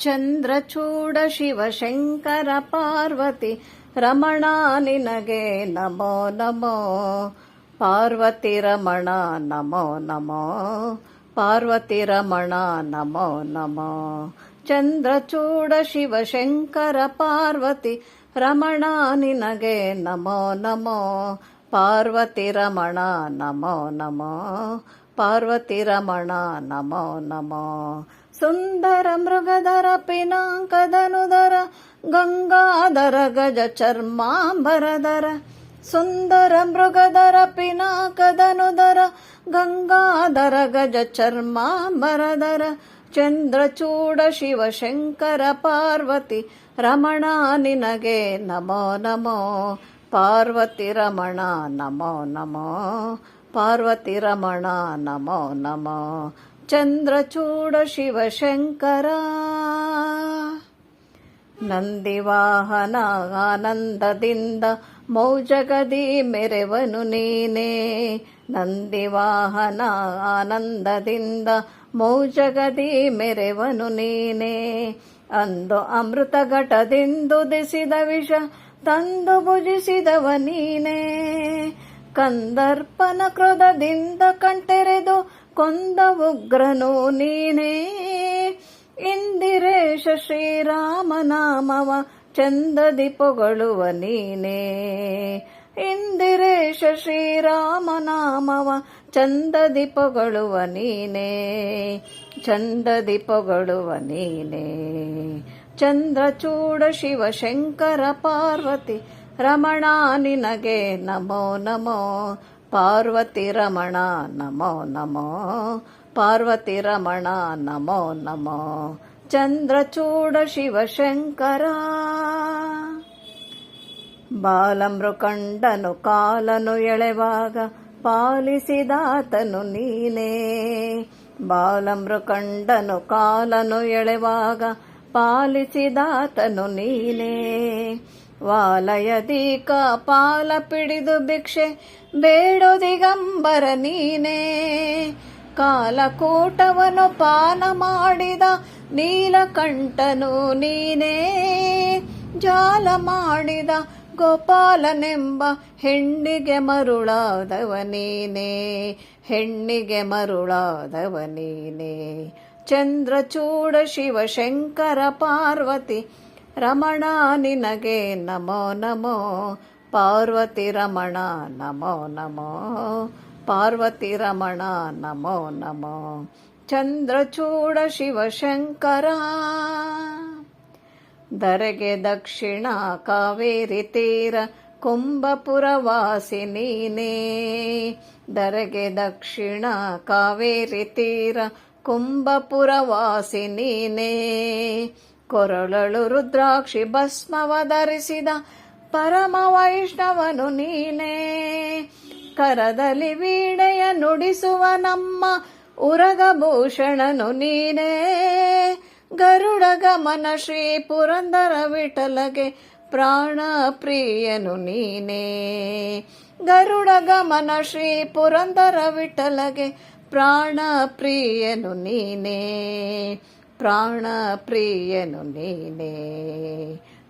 ಚಂದ್ರಚೂಡ ಶಿವಶಂಕರ ಪಾರ್ವತಿ ರಮಣ ನಿನಗೆ ನಮೋ ನಮೋ ಪಾರ್ವತಿ ರಮಣ ನಮೋ ನಮೋ ಪಾರ್ವತಿ ರಮಣ ನಮೋ ನಮೋ ಚಂದ್ರಚೂಡ ಶಿವಶಂಕರ ಪಾರ್ವತಿ ರಮಣ ನಿನಗೆ ನಮೋ ನಮೋ ಪಾರ್ವತಿ ರಮಣ ನಮೋ ನಮೋ ಪಾರ್ವತಿ ರಮಣ ನಮೋ ನಮೋ. ಸುಂದರ ಮೃಗಧರ ಪಿನಾಂಕದನುದರ ಗಂಗಾಧರ ಗಜ ಚರ್ಮಾಂಬರಧರ. ಸುಂದರ ಮೃಗಧರ ಪಿನಾಕದನುದರ ಗಂಗಾಧರ ಗಜ ಚರ್ಮಾಂಬರಧರ. ಚಂದ್ರಚೂಡ ಶಿವಶಂಕರ ಪಾರ್ವತಿ, ರಮಣ ನಿನಗೆ ನಮೋ ನಮೋ. ಪಾರ್ವತಿ ರಮಣ ನಮೋ ನಮೋ. ಪಾರ್ವತಿ ರಮಣ ನಮೋ ನಮೋ. ಚಂದ್ರಚೂಡ ಶಿವಶಂಕರ. ನಂದಿವಾಹನ ಆನಂದದಿಂದ ಮೌಜಗದಿ ಮೆರೆವನು ನೀನೇ. ನಂದಿವಾಹನ ಆನಂದದಿಂದ ಮೌಜಗದಿ ಮೆರೆವನು ನೀನೇ. ಅಂದು ಅಮೃತ ಘಟದಿಂದು ದಿಸಿದ ವಿಷ ತಂದು ಭುಜಿಸಿದವ ನೀನೇ. ಕಂದರ್ಪನ ಕ್ರೋಧದಿಂದ ಕಣ್ತೆರೆದು ಕೊಂದ ಉಗ್ರನು ನೀನೇ. ಇಂದಿರೇಶ ಶ್ರೀರಾಮನಾಮವ ಚಂದದಿ ಪೊಗಳುವ ನೀನೇ. ಇಂದಿರೇಶ ಶ್ರೀರಾಮನಾಮವ ಚಂದದಿ ಪೊಗಳುವ ನೀನೇ. ಚಂದದಿ ಪೊಗಳುವ ನೀನೇ. ಚಂದ್ರಚೂಡ ಶಿವಶಂಕರ ಪಾರ್ವತಿ ರಮಣ ನಿನಗೆ ನಮೋ ನಮೋ. ಪಾರ್ವತಿ ರಮಣ ನಮೋ ನಮೋ. ಪಾರ್ವತಿ ರಮಣ ನಮೋ ನಮೋ. ಚಂದ್ರಚೂಡ ಶಿವಶಂಕರ. ಬಾಲಮೃಕಂಡನು ಕಾಲನು ಎಳೆವಾಗ ಪಾಲಿಸಿದಾತನು ನೀನೇ. ಬಾಲಮೃಕಂಡನು ಕಾಲನು ಎಳೆವಾಗ ಪಾಲಿಸಿದಾತನು ನೀನೇ. ವಾಲಯದೀಕ ಕಪಾಲ ಪಿಡಿದು ಭಿಕ್ಷೆ, ಬೇಡೋ ದಿಗಂಬರ ನೀನೇ. ಕಾಲಕೂಟವನು ಪಾನ ಮಾಡಿದ ನೀಲಕಂಠನು ನೀನೇ. ಜಾಲ ಮಾಡಿದ ಗೋಪಾಲನೆಂಬ ಹೆಣ್ಣಿಗೆ ಮರುಳಾದವ ನೀನೇ. ಹೆಣ್ಣಿಗೆ ಮರುಳಾದವ ನೀನೇ. ಚಂದ್ರಚೂಡ ಶಿವಶಂಕರ ಪಾರ್ವತಿ ರಮಣ ನಿನಗೆ ನಮೋ ನಮೋ ಪಾರ್ವತಿ ರಮಣ ನಮೋ ನಮೋ ಪಾರ್ವತಿ ರಮಣ ನಮೋ ನಮೋ ಚಂದ್ರಚೂಡ ಶಿವಶಂಕರ ಧರೆಗೆ ದಕ್ಷಿಣ ಕಾವೇರಿ ತೀರ ಕುಂಭಪುರವಾಸಿ ನೀನೇ ಧರೆಗೆ ದಕ್ಷಿಣ ಕಾವೇರಿ ತೀರ ಕುಂಭಪುರವಾಸಿ ನೀನೇ ಕೊರಳಳು ರುದ್ರಾಕ್ಷಿ ಭಸ್ಮವ ಧರಿಸಿದ ಪರಮ ವೈಷ್ಣವನು ನೀನೇ. ಕರದಲ್ಲಿ ವೀಣೆಯ ನುಡಿಸುವ ನಮ್ಮ ಉರಗಭೂಷಣನು ನೀನೇ. ಗರುಡ ಗಮನ ಶ್ರೀ ಪುರಂದರ ವಿಠಲಗೆ ಪ್ರಾಣ ಪ್ರಿಯನು ನೀನೇ. ಗರುಡ ಗಮನ ಶ್ರೀ ಪುರಂದರ ವಿಠಲಗೆ ಪ್ರಾಣ ಪ್ರಿಯನು ನೀನೇ. ಪ್ರಾಣ ಪ್ರಿಯನು ನೀನೇ.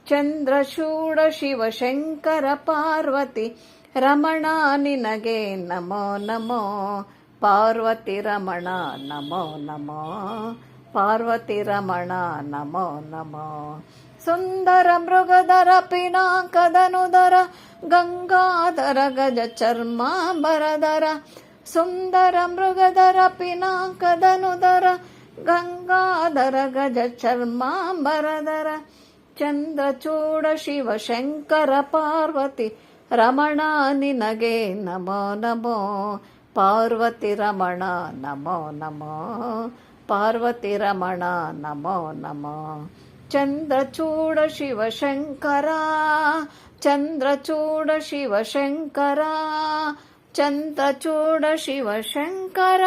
ಚಂದ್ರಶೂಡ ಶಿವಶಂಕರ ಪಾರ್ವತಿ, ರಮಣ ನಿನಗೆ ನಮೋ ನಮೋ. ಪಾರ್ವತಿ ರಮಣ ನಮೋ ನಮೋ. ಪಾರ್ವತಿ ರಮಣ ನಮೋ ನಮೋ. ಸುಂದರ ಮೃಗಧರ ಪಿನಾಕದನುದರ ಗಂಗಾಧರ, ಗಜ ಚರ್ಮಾಂಬರಧರ. ಸುಂದರ ಮೃಗಧರ ಪಿನಾಕದನುದರ ಗಂಗಾಧರ ಗಜ ಚರ್ಮಾಂಬರಧರ ಚಂದ್ರಚೂಡ ಶಿವಶಂಕರ ಪಾರ್ವತಿ, ರಮಣ ನಿನಗೆ ನಮೋ ನಮೋ, ಪಾರ್ವತಿ ರಮಣ ನಮೋ ನಮೋ, ಪಾರ್ವತಿ ರಮಣ ನಮೋ ನಮೋ ಚಂದ್ರಚೂಡ ಶಿವಶಂಕರ ಚಂದ್ರಚೂಡ ಶಿವಶಂಕರ ಚಂದ್ರಚೂಡ ಶಿವಶಂಕರ.